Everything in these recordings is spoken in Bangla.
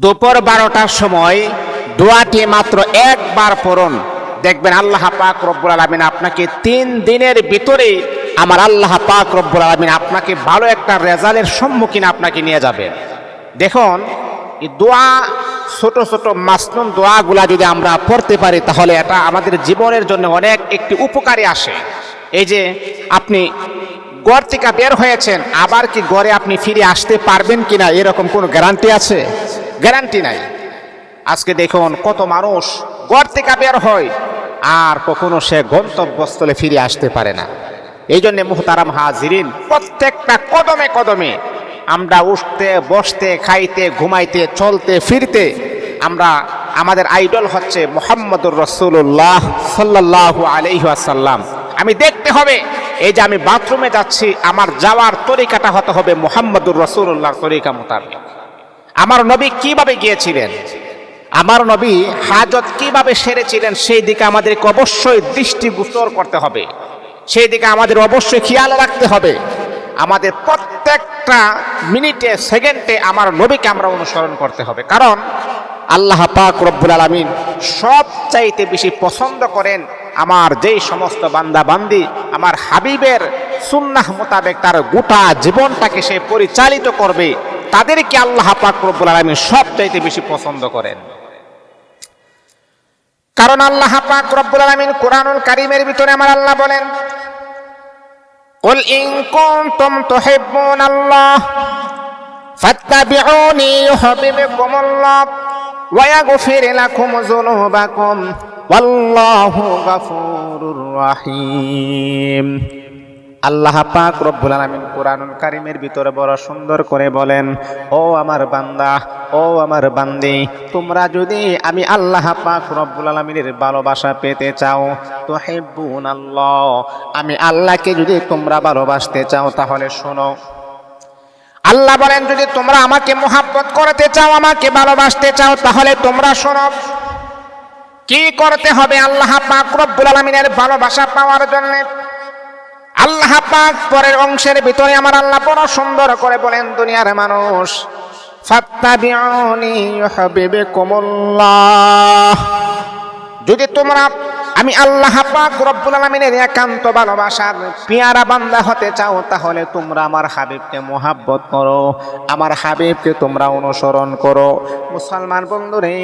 দুপুর বারোটার সময় দোয়াটি মাত্র একবার পড়ুন। দেখবেন আল্লাহ পাক রব্বুল আলমিন আপনাকে তিন দিনের ভিতরে আমার আল্লাহ পাক রব্বুল আলমিন আপনাকে ভালো একটা রেজাল্টের সম্মুখীন আপনাকে নিয়ে যাবে। দেখুন, এই দোয়া, ছোট ছোট মাসনুন দোয়াগুলা যদি আমরা পড়তে পারি, তাহলে এটা আমাদের জীবনের জন্য অনেক একটি উপকারী আসে। এই যে আপনি গড় থেকে বের হয়েছেন, আবার কি গড়ে আপনি ফিরে আসতে পারবেন কিনা, এরকম কোনো গ্যারান্টি আছে? গ্যারান্টি নাই। আজকে দেখুন কত মানুষ গড় থেকে বের হয় আর কখনো সে গন্তব্যস্থলে ফিরে আসতে পারে না। এই জন্য মুহতারাম হাজিরিন, প্রত্যেকটা কদমে কদমে আমরা উঠতে, বসতে, খাইতে, ঘুমাইতে, চলতে, ফিরতে আমরা আমাদের আইডল হচ্ছে মোহাম্মদুর রসুল্লাহ সাল্লাহ আলহাসাল্লাম আমি দেখতে হবে, এই যে আমি বাথরুমে যাচ্ছি, আমার যাওয়ার তরিকাটা হতে হবে মোহাম্মদুর রসুল্লাহর তরিকা মোতাবেক। আমার নবী কীভাবে গিয়েছিলেন? আমার নবী হাজত কীভাবে সেরেছিলেন, সেই দিকে আমাদেরকে অবশ্যই দৃষ্টিগোচর করতে হবে। সেই দিকে আমাদের অবশ্যই খেয়াল রাখতে হবে। আমাদের প্রত্যেকটা মিনিটে, সেকেন্ডে আমার নবীকে আমরা অনুসরণ করতে হবে। কারণ আল্লাহ পাক রব্বুল আলমিন সব চাইতে বেশি পছন্দ করেন আমার যেই সমস্ত বান্দা বান্দি আমার হাবিবের সুন্নাহ মোতাবেক তার গোটা জীবনটাকে সে পরিচালিত করবে। তাদেরকে আল্লাহ পাক রব্বুল আলমিন সব চাইতে বেশি পছন্দ করেন কারণ আল্লাহ পাক রব্বুল আলমিন কোরআনুল কারিমের ভিতরে আমার আল্লাহ বলেন قل إن كنتم تحبون الله فاتبعوني يحببكم الله ويغفر لكم ذنوبكم والله غفور رحيم আল্লাহ পাক রব্বুল আলামিন কোরআনুল কারিমের ভিতরে বড় সুন্দর করে বলেন, ও আমার বান্দা, ও আমার বান্দি, তোমরা যদি আমি আল্লাহ পাক রব্বুল আলামিনের ভালোবাসা পেতে চাও তো হেব্বুন আল্লাহ আমি আল্লাহকে যদি তোমরা ভালোবাসতে চাও, তাহলে শোনো। আল্লাহ বলেন, যদি তোমরা আমাকে মোহাব্বত করতে চাও, আমাকে ভালোবাসতে চাও, তাহলে তোমরা শোনো। কি করতে হবে আল্লাহ পাক রব্বুল আলামিনের ভালোবাসা পাওয়ার জন্য? আল্লাহ পাক পরের অংশের ভিতরে আমার আল্লাহ বড় সুন্দর করে বলেন দুনিয়ার মানুষ যদি তোমরা আমি আল্লাহ পাক রব্বুল আলামিনের একান্ত ভালোবাসার পেয়ারা বান্দা হতে চাও, তাহলে তোমরা আমার হাবিবকে মোহাব্বত করো, আমার হাবিবকে তোমরা অনুসরণ করো। মুসলমান বন্ধুরে,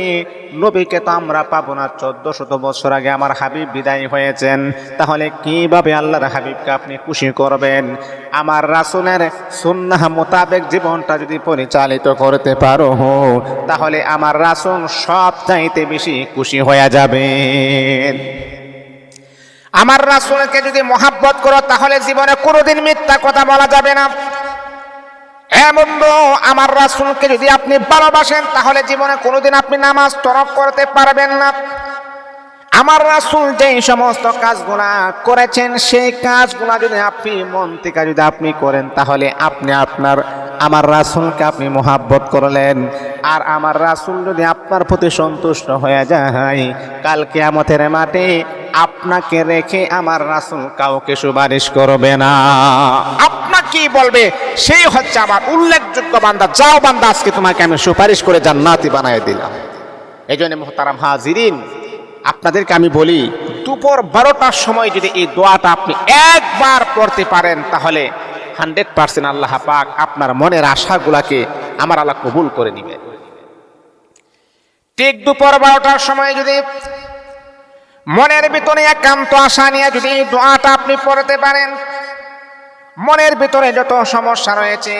নবীকে তো আমরা পাবো না চোদ্দ শত বছর আগে আমার হাবিব বিদায় হয়েছেন, তাহলে কীভাবে আল্লাহর হাবিবকে আপনি খুশি করবেন? আমার রাসুলের সুন্নাহ মোতাবেক জীবনটা যদি পরিচালিত করতে পারো, তাহলে আমার রাসুল সব চাইতে বেশি খুশি হয়ে যাবেন। আমার রাসুলকে যদি মহাব্বত করো, তাহলে জীবনে কোনোদিন মিথ্যা কথা বলা যাবে না। বন্ধু, আমার রাসুলকে যদি আপনি ভালোবাসেন, তাহলে জীবনে কোনোদিন আপনি নামাজ তরক করতে পারবেন না। আমার রাসুল যে সমস্ত কাজগুলা করেছেন, সেই কাজগুলা যদি আপনি মন থেকে যদি আপনি করেন, তাহলে আপনি আপনার, আমার রাসুলকে আপনি মোহাব্বত করলেন। আর আমার রাসুল যদি আপনার প্রতি সন্তুষ্ট হয়ে যায় কালকে আমাদের মাঠে আপনাকে রেখে আমার রাসুল কাউকে সুপারিশ করবে না। আপনাকে বলবে? সেই হচ্ছে আমার উল্লেখযোগ্য বান্দা। যাও বান্দা, আজকে তোমাকে আমি সুপারিশ করে জান্নাতি বানায় দিলাম। এই জন্য মোহতারাম হাজিরিন আপনাদেরকে আমি বলি, দুপুর বারোটার সময় যদি এই দোয়াটা আপনি একবার পড়তে পারেন, তাহলে হান্ড্রেড পার্সেন্ট আল্লাহ পাক আপনার মনের আশাগুলাকে আমার আল্লাহ কবুল করে নিবে। ঠিক দুপুর বারোটার সময় যদি মনের ভিতরে একান্ত আশা নিয়ে যদি এই দোয়াটা আপনি পড়তে পারেন, মনের ভিতরে যত সমস্যা রয়েছে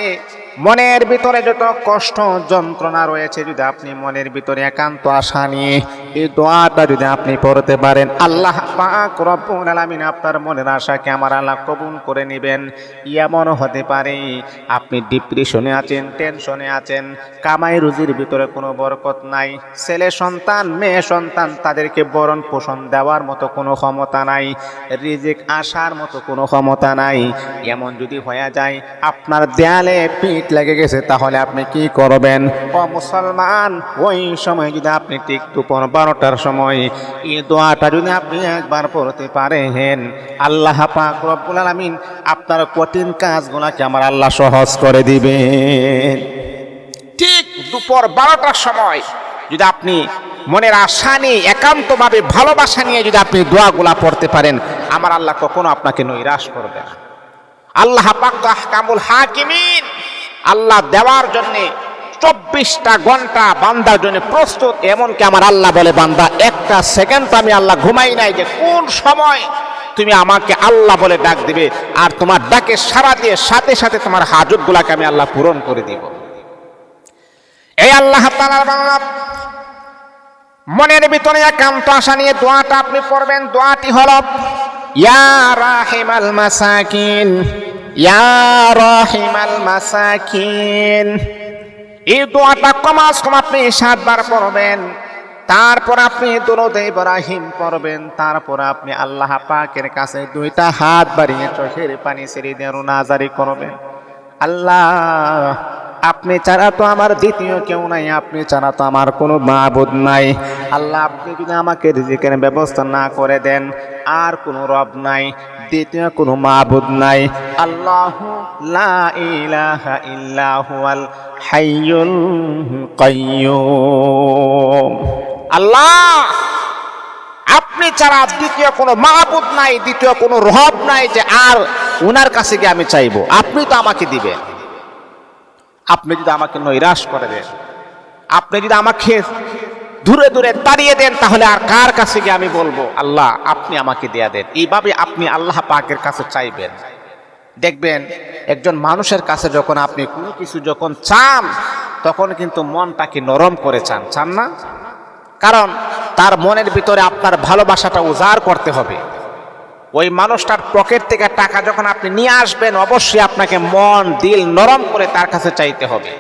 মনের ভিতরে যত কষ্ট, যন্ত্রণা রয়েছে যদি আপনি মনের ভিতরে একান্ত আশা নিয়ে এই দোয়াটা যদি আপনি পড়তে পারেন, আল্লাহ পাক রব্বুল আলামিন আপনার মনের আশাকে আমার আল্লাহ কবুল করে নেবেন। এমন হতে পারে আপনি ডিপ্রেশনে আছেন টেনশনে আছেন, কামাই রুজির ভিতরে কোনো বরকত নাই, ছেলে সন্তান, মেয়ে সন্তান, তাদেরকে বরণ পোষণ দেওয়ার মতো কোনো ক্ষমতা নাই, রিজিক আসার মতো কোনো ক্ষমতা নাই। এমন যদি হয়ে যায়, আপনার দেয়ালে পিঠ লেগে গেছে, তাহলে আপনি কি করবেন? ও মুসলমান, ওই সময় যদি আপনি ঠিক দুপুর বারোটার সময় এই দোয়াটা যদি আপনি একবার পড়তে পারেন, আল্লাহ পাক রব্বুল আপনার কঠিন কাজগুলাকে আমার আল্লাহ সহজ করে দিবেন। ঠিক দুপুর বারোটার সময় যদি আপনি মনের আশা নিয়ে, একান্তভাবে ভালোবাসা নিয়ে যদি আপনি দোয়াগুলা পড়তে পারেন, আমার আল্লাহ কখনো আপনাকে নৈরাশ করবে না। আল্লাহ পাক তো আহকামুল হাকিমিন আল্লাহ দেওয়ার জন্যে চব্বিশটা ঘণ্টা বান্দার জন্য প্রস্তুত, এমনকি আমার আল্লাহ বলে, বান্দা, একটা সেকেন্ড আমি আল্লাহ ঘুমাই নাই যে কোন সময় তুমি আমাকে আল্লাহ বলে ডাক দিবে আর তোমার ডাকে সারা দিয়ে সাথে সাথে তোমার হাজত গুলাকে আমি আল্লাহ পূরণ করে দিব। এই আল্লাহ মনের ভিতরে একান্ত আশা নিয়ে দোয়াটা আপনি পড়বেন। দোয়াটি হল, ইয়া রাহিমাল মাসাকিন ইয়া রাহিমাল মাসাকিন। এই দোয়াটা কমাস কম আপনি সাতবার পড়বেন, তারপর আপনি দুরুদ ইব্রাহিম পড়বেন, তারপর আপনি আল্লাহ পাকের কাছে দুইটা হাত বাড়িয়ে চোখের পানি ছেড়ে দিয়ে নাজারি করবেন। আল্লাহ আপনি ছাড়া তো আমার দ্বিতীয় কেউ নাই, আপনি ছাড়া তো আমার কোনো মাবুদ নাই। আল্লাহ, আপনি যদি আমাকে রিজিকের ব্যবস্থা না করে দেন, আর কোনো রব নাই, দ্বিতীয় কোনো মাবুদ নাই। আল্লাহ আল্লাহ, আপনি ছাড়া দ্বিতীয় কোনো মাহবুদ নাই, দ্বিতীয় কোনো রহব নাই যে আর উনার কাছে গিয়ে আমি চাইব। আপনি তো আমাকে দিবেন। আপনি যদি আমাকে নৈরাশ করে দেন, আপনি যদি আমাকে দূরে দূরে তাড়িয়ে দেন, তাহলে আর কার কাছে গিয়ে আমি বলব, আল্লাহ, আপনি আমাকে দেয়া দেন। এইভাবে আপনি আল্লাহ পাকের কাছে চাইবেন। দেখবেন, একজন মানুষের কাছে যখন আপনি কোনো কিছু যখন চান, তখন কিন্তু মনটাকে নরম করে চান। চান না? কারণ তার মনের ভিতরে আপনার ভালোবাসাটা উজাড় করতে হবে। ওই মানুষটার পকেট থেকে টাকা যখন আপনি নিয়ে আসবেন, অবশ্যই আপনাকে মন, দিল নরম করে তার কাছে চাইতে হবে।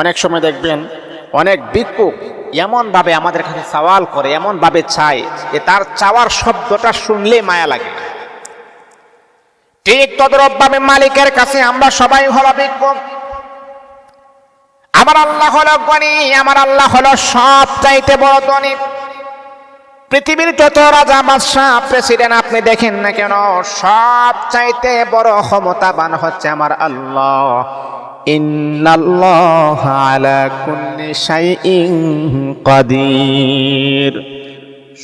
অনেক সময় দেখবেন, অনেক ভিক্ষুক এমনভাবে আমাদের কাছে সওয়াল করে, এমনভাবে চায় যে তার চাওয়ার শব্দটা শুনলে মায়া লাগে। ঠিক তদরূপভাবে মালিকের কাছে আমরা সবাই হলো ভিক্ষুক। আমার আল্লাহ হলো গণি আমার আল্লাহ হলো সব চাইতে বড় ধনী। পৃথিবীর যত রাজা, বাদশাহ, প্রেসিডেন্ট আপনি দেখেন না কেন সব চাইতে বড় ক্ষমতাবান হচ্ছে আমার আল্লাহ। কাদির।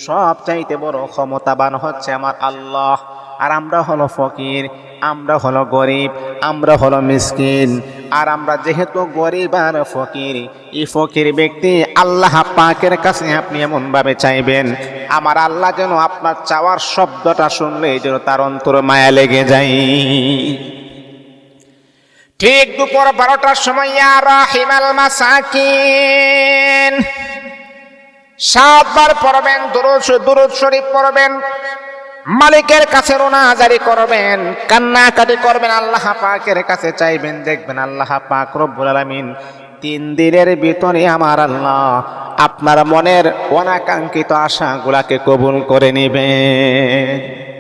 সব চাইতে বড় ক্ষমতাবান হচ্ছে আমার আল্লাহ। আর আমরা হলো ফকির, আমরা হলো গরিব, আমরা হলো মিসকিন আর আমরা যেহেতু গরিব আর ফকির, এই ফকির ব্যক্তি আল্লাহ পাকের কাছে আপনি এমনভাবে চাইবেন, আমার আল্লাহ যেন আপনার চাওয়ার শব্দটা শুনলে যেন তার অন্তর মায়া লেগে যায়। ঠিক দুপুর বারোটার সময় আর হিমাল মাসাকিন, সাতবার পড়বেন, দুরুদ দুরুদ শরীফ পড়বেন। মালিকের কাছে রোনাজারি করবেন, কান্নাকাটি করবেন, আল্লাহ পাকের কাছে চাইবেন, দেখবেন আল্লাহ পাক রব্বুল আলামিন তিন দিনের ভিতরে আমার আল্লাহ আপনার মনের অনাকাঙ্ক্ষিত আশাগুলাকে কবুল করে নিবেন।